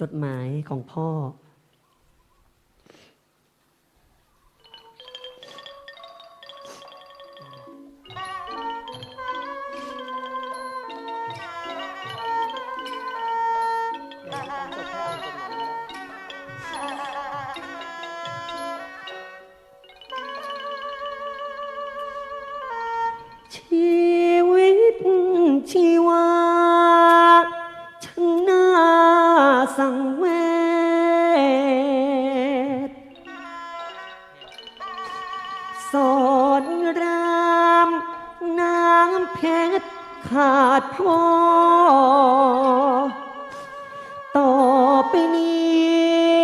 จดหมายของพ่อ สังเวชสอนรามน้ำเพชรขาดพ่อต่อไปนี้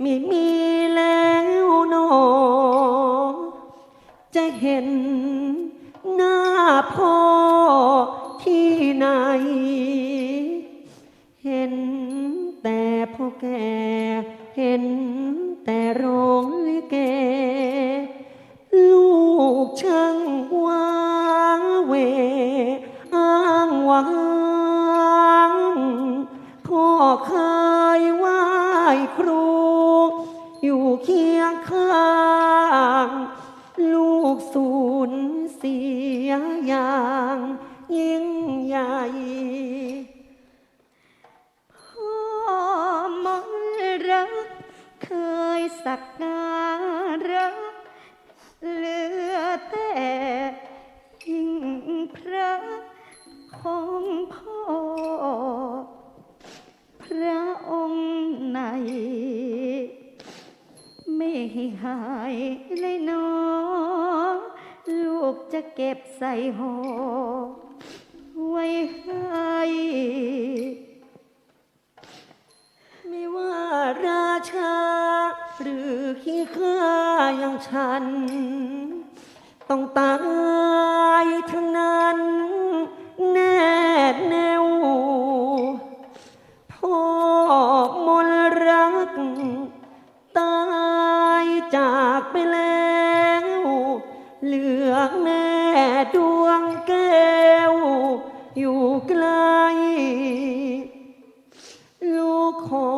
ไม่มีแล้วหนอ จะเห็นหน้าพ่อที่ไหนเห็น แต่พ่อแก่เห็นแต่โรงลิเก ลูกช่างว้าเว อ้างว้างพ่อเคยไหว้ครู อยู่เคียงข้างลูกสูญเสียอย่างยิ่ง สักการะเหลือแต่หิ้งพระของพ่อ พระองค์ไหน ไม่ให้หายเลยเนอลูกจะเก็บใส่ห่อไว้ให้ อย่างฉัน ต้องตายทั้งนั้นแน่แน่วพ่อมนรัก ตายจากไปแล้ว เหลือแม่ดวงแก้ว อยู่ไกลลูกขอ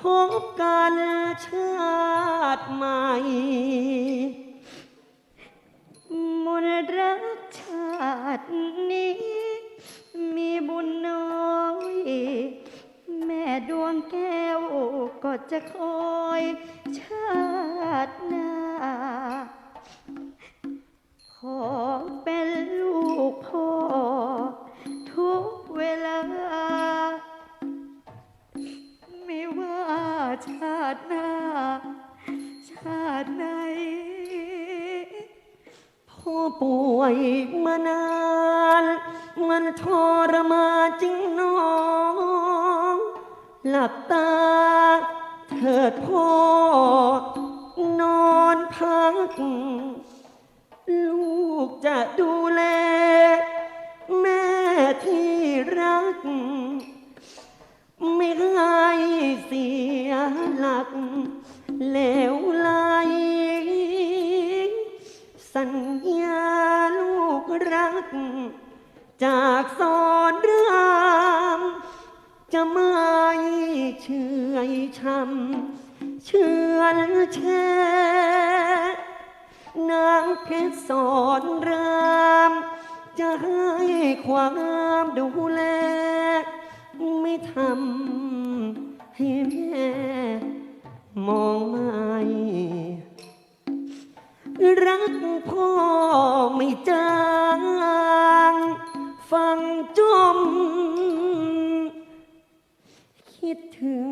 พบกันชาติใหม่มนรักชาตินี้ มีบุญน้อย แม่ดวงแก้วก็จะคอยช ไหนพ่อป่วยมานาน มันทรมานจริงหนอง หลับตา เถิดพ่อ นอนพัก ลูกจะดูแล แล้วไหลสัก จากสอนรามจะไม่เชื่อยช้ำเชื่อนแช่นางเพชรสอนราม จะให้ความดูแล ไม่ทำให้ รักพ่อไม่จางฟังจม คิดถึง